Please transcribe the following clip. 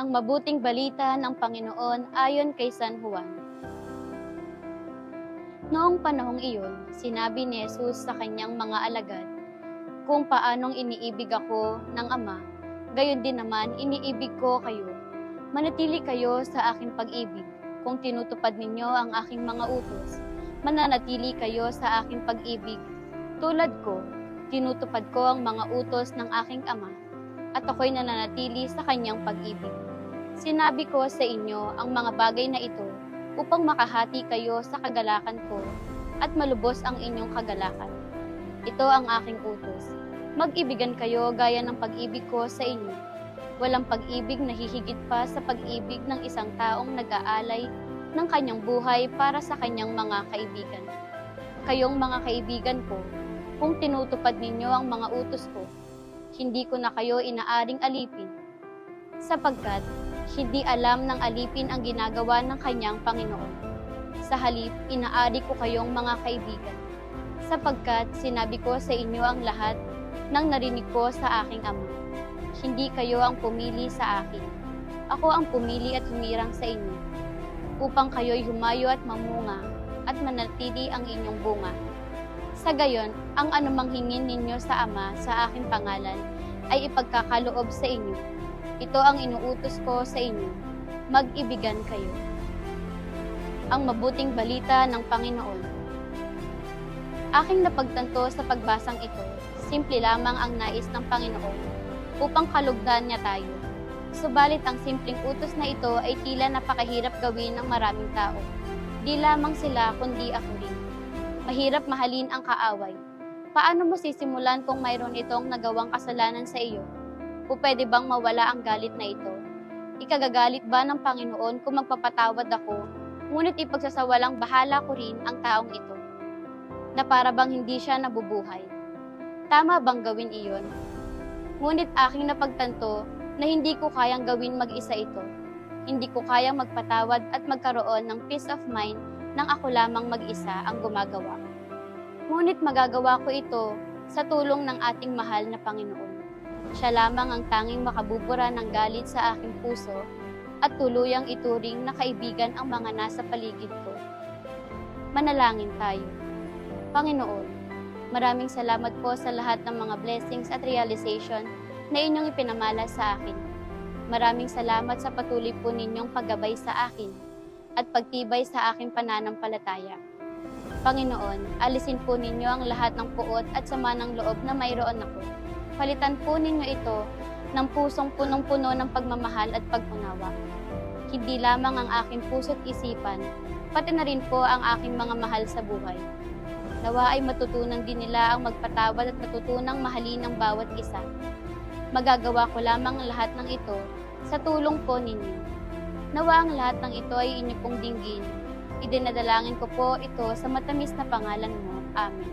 Ang mabuting balita ng Panginoon ayon kay San Juan. Noong panahong iyon, sinabi ni Jesus sa kanyang mga alagad, Kung paanong iniibig ako ng Ama, gayon din naman iniibig ko kayo. Manatili kayo sa aking pag-ibig. Kung tinutupad ninyo ang aking mga utos, mananatili kayo sa aking pag-ibig. Tulad ko, tinutupad ko ang mga utos ng aking Ama, at ako'y nananatili sa kanyang pag-ibig. Sinabi ko sa inyo ang mga bagay na ito upang makahati kayo sa kagalakan ko at malubos ang inyong kagalakan. Ito ang aking utos. Mag-ibigan kayo gaya ng pag-ibig ko sa inyo. Walang pag-ibig na hihigit pa sa pag-ibig ng isang taong nag-aalay ng kanyang buhay para sa kanyang mga kaibigan. Kayong mga kaibigan ko, kung tinutupad ninyo ang mga utos ko, hindi ko na kayo inaaring alipin. Sapagkat hindi alam ng alipin ang ginagawa ng kanyang Panginoon. Sa halip, inaari ko kayong mga kaibigan. Sapagkat sinabi ko sa inyo ang lahat ng narinig ko sa aking Ama. Hindi kayo ang pumili sa akin. Ako ang pumili at humirang sa inyo, upang kayo'y humayo at mamunga at manatili ang inyong bunga. Sa gayon, ang anumang hingin ninyo sa Ama sa aking pangalan ay ipagkakaloob sa inyo. Ito ang inuutos ko sa inyo. Mag-ibigan kayo. Ang mabuting balita ng Panginoon. Aking napagtanto sa pagbasang ito, simple lamang ang nais ng Panginoon upang kalugdan niya tayo. Subalit ang simpleng utos na ito ay tila napakahirap gawin ng maraming tao. Di lamang sila kundi ako rin. Mahirap mahalin ang kaaway. Paano mo sisimulan kung mayroon itong nagawang kasalanan sa iyo? O pwede bang mawala ang galit na ito? Ikagagalit ba ng Panginoon kung magpapatawad ako, ngunit ipagsasawalang bahala ko rin ang taong ito? Na para bang hindi siya nabubuhay? Tama bang gawin iyon? Ngunit aking napagtanto na hindi ko kayang gawin mag-isa ito. Hindi ko kayang magpatawad at magkaroon ng peace of mind nang ako lamang mag-isa ang gumagawa. Ngunit magagawa ko ito sa tulong ng ating mahal na Panginoon. Siya lamang ang tanging makabubura ng galit sa aking puso at tuluyang ituring na kaibigan ang mga nasa paligid ko. Manalangin tayo. Panginoon, maraming salamat po sa lahat ng mga blessings at realization na inyong ipinamala sa akin. Maraming salamat sa patuloy po ninyong paggabay sa akin at pagtibay sa aking pananampalataya. Panginoon, alisin po ninyo ang lahat ng puot at sama ng loob na mayroon ako. Palitan po ninyo ito ng pusong punong-puno ng pagmamahal at pagpunawa. Hindi lamang ang aking puso't isipan, pati na rin po ang aking mga mahal sa buhay. Nawa ay matutunan din nila ang magpatawad at matutunang mahalin ng bawat isa. Magagawa ko lamang ang lahat ng ito sa tulong po ninyo. Nawa ang lahat ng ito ay inyo pong dinggin. Idinadalangin ko po ito sa matamis na pangalan mo. Amen.